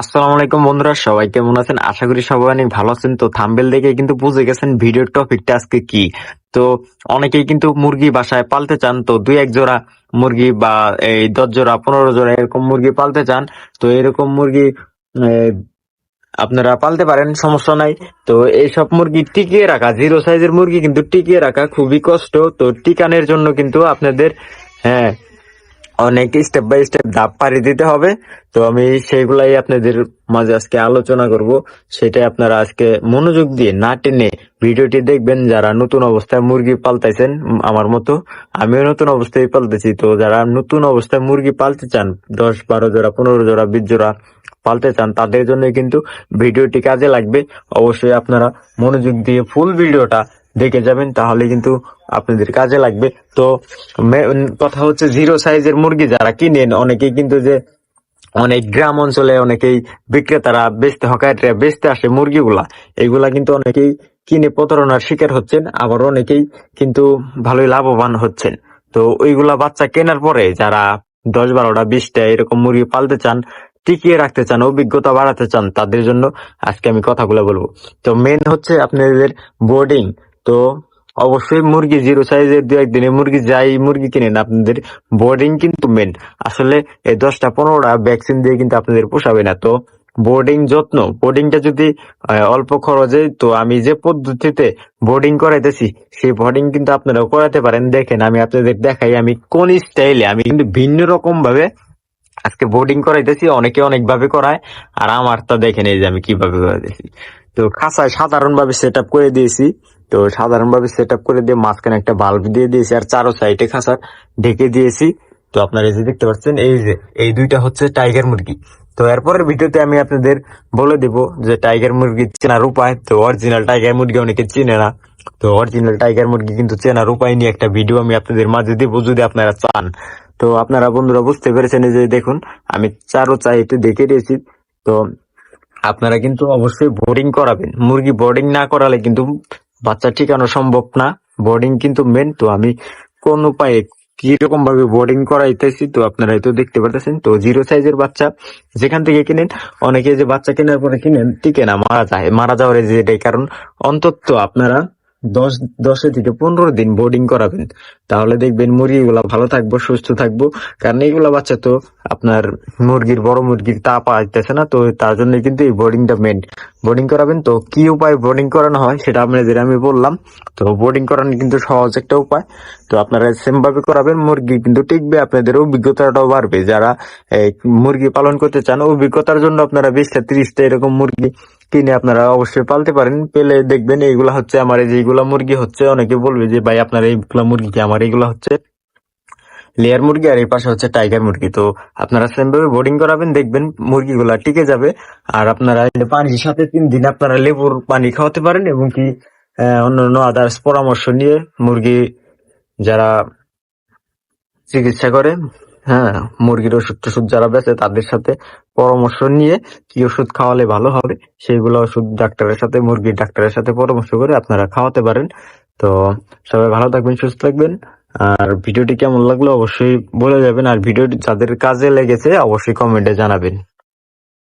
আসসালামু আলাইকুম বন্ধুরা, সবাই কেমন আছেন? আশা করি সবাই অনেক ভালো আছেন। তো থাম্বেল দেখে কিন্তু বুঝে গেছেন ভিডিওর টপিকটা আজকে কি। তো অনেকেই কিন্তু মুরগি বাসায় পালতে চান, তো দুই এক জোড়া মুরগি বা এই দশ জোড়া, পনেরো জোড়া এরকম মুরগি পালতে চান, তো এরকম মুরগি আপনারা পালতে পারেন, সমস্যা নাই। তো এইসব মুরগি টিকিয়ে রাখা, জিরো সাইজের মুরগি কিন্তু টিকিয়ে রাখা খুবই কষ্ট। তো টিকানের জন্য কিন্তু আপনাদের হ্যাঁ অনেক স্টেপ বাই স্টেপ ধাপ পাড়ি দিতে হবে। তো আমি সেগুলাই আপনাদের মাঝে আজকে আলোচনা করব। সেটাই আপনারা আজকে মনোযোগ দিয়ে না টেনে ভিডিওটি দেখবেন। যারা নতুন অবস্থায় মুরগি পালতেছেন আমার মতো, আমিও নতুন অবস্থায় পালতেছি। তো যারা নতুন অবস্থায় মুরগি পালতে চান, দশ, বারো জোড়া, পনেরো জোড়া, বিশ জোড়া পালতে চান, তাদের জন্য কিন্তু ভিডিওটি কাজে লাগবে। অবশ্যই আপনারা মনোযোগ দিয়ে ফুল ভিডিওটা দেখে যাবেন, তাহলে কিন্তু আপনাদের কাজে লাগবে। তো কথা হচ্ছে জিরো সাইজের মুরগি যারা কিনেন, অনেকেই কিন্তু যে অনেক গ্রাম অঞ্চলে অনেকেই বিক্রেতারা বেচতে হকারিরা বেচতে আসে মুরগিগুলা। এগুলা কিন্তু অনেকেই কিনে প্রতারণার শিকার হচ্ছেন, আবার অনেকেই কিন্তু ভালোই লাভবান হচ্ছেন। তো ওইগুলা বাচ্চা কেনার পরে যারা দশ বারোটা, বিশটা এরকম মুরগি পালতে চান, টিকিয়ে রাখতে চান, অভিজ্ঞতা বাড়াতে চান, তাদের জন্য আজকে আমি কথাগুলো বলব। তো মেন হচ্ছে আপনাদের বোর্ডিং তো অবশ্যই মুরগি জিরো সাইজের দু একদিনে মুরগি যাই মুরগি কিনেন, আপনাদের বোর্ডিং কিন্তু মেন আসলে এই দশটা পনেরোটা ভ্যাকসিন দিয়ে কিন্তু আপনাদের পোষাবে না। তো বোর্ডিং যত্ন বোর্ডিংটা যদি অল্প খরচে, তো আমি যে পদ্ধতিতে বোর্ডিং করাইতেছি, সেই বোর্ডিং কিন্তু আপনারাও করাতে পারেন। দেখেন, আমি আপনাদের দেখাই, আমি কোন স্টাইলে আমি কিন্তু ভিন্ন রকম ভাবে আজকে বোর্ডিং করাইতেছি, অনেকে অনেক ভাবে করায়, আর আমারটা দেখেন এই যে আমি কীভাবে করাইতেছি। তো খাঁচায় সাধারণ ভাবে সেট করে দিয়েছি। তো সাধারণভাবে সেট করে দিয়ে মাঝখানে একটা বাল্ব দিয়ে দিয়েছি আর চারো সাইডে খাঁচার ঢেকে দিয়েছি। তো আপনারা এই যে দেখতে পাচ্ছেন, এই যে, এই দুইটা হচ্ছে টাইগার মুরগি। তো এরপরের ভিডিওতে আমি আপনাদের বলে দেব যে টাইগার মুরগি চেনার উপায়। তো অরিজিনাল টাইগার মুরগি অনেকে চিনে না। তো অরিজিনাল টাইগার মুরগি কিন্তু চেনার উপায় নিয়ে একটা ভিডিও আমি আপনাদের মাঝে দেবো যদি আপনারা চান। তো আপনারা বন্ধুরা বুঝতে পেরেছেন যে দেখুন, আমি চারো চাইতে দেখে দিয়েছি। তো আপনারা কিন্তু অবশ্যই বোর্ডিং করাবেন। মুরগি বোর্ডিং না করালে কিন্তু বাচ্চা ঠিকানো সম্ভব না। বোর্ডিং কিন্তু মেন তো আমি কোন উপায়ে কীরকম ভাবে বোর্ডিং করাইতেছি তো আপনারা তো দেখতে পারতেছেন। তো জিরো সাইজের বাচ্চা যেখান থেকে কিনেন, অনেকে যে বাচ্চা কেনার পরে কিনেন, টিকে না, মারা যায়। মারা যাওয়ার এই যে এটাই কারণ। অন্তত আপনারা দশ, দশে থেকে পনেরো দিন বোর্ডিং করাবেন। তাহলে দেখবেন মুরগিগুলা ভালো থাকব, সুস্থ থাকব। কারণ এইগুলা বাচ্চা তো আপনার মুরগির, বড় মুরগির তা পাইতেছে না, তো তার জন্য কিন্তু এই বোর্ডিংটা মেন বোর্ডিং করাবেন, তো কি উপায় বোর্ডিং করানো হয় সেটা আপনাদের আমি বললাম। তো বোর্ডিং করানো কিন্তু সহজ একটা উপায়। তো আপনারা সেম ভাবে করাবেন, মুরগি কিন্তু টিকবে, আপনাদের অভিজ্ঞতাটাও বাড়বে। যারা মুরগি পালন করতে চান, অভিজ্ঞতার জন্য আপনারা বিশটা তিরিশটা এরকম মুরগি কিনে আপনারা অবশ্যই পালতে পারেন। পেলে দেখবেন এইগুলা হচ্ছে আমার, এই যে এইগুলা মুরগি হচ্ছে, অনেকে বলবে যে, ভাই, আপনার এইগুলা মুরগি কি আমার? এইগুলা হচ্ছে লেয়ার মুরগি আর এই পাশে হচ্ছে টাইগার মুরগি। তো আপনারা সেম ভাবে বোর্ডিং করাবেন, দেখবেন মুরগিগুলা টিকে যাবে। আর আপনারা পানির সাথে তিন দিন আপনারা লেবুর পানি খাওয়াতে পারেন এবং কি অন্যান্য আদার্স পরামর্শ নিয়ে মুরগি যারা চিকিৎসা করে হ্যাঁ মুরগির ওষুধ টষুধ যারা বেচে তাদের সাথে পরামর্শ নিয়ে কি ওষুধ খাওয়ালে ভালো হবে, সেইগুলো ওষুধ ডাক্তারের সাথে, মুরগির ডাক্তারের সাথে পরামর্শ করে আপনারা খাওয়াতে পারেন। তো সবাই ভালো থাকবেন, সুস্থ থাকবেন। আর ভিডিওটি কেমন লাগল অবশ্যই বলে যাবেন। আর ভিডিওটি যাদের কাজে লেগেছে, অবশ্যই কমেন্টে জানাবেন।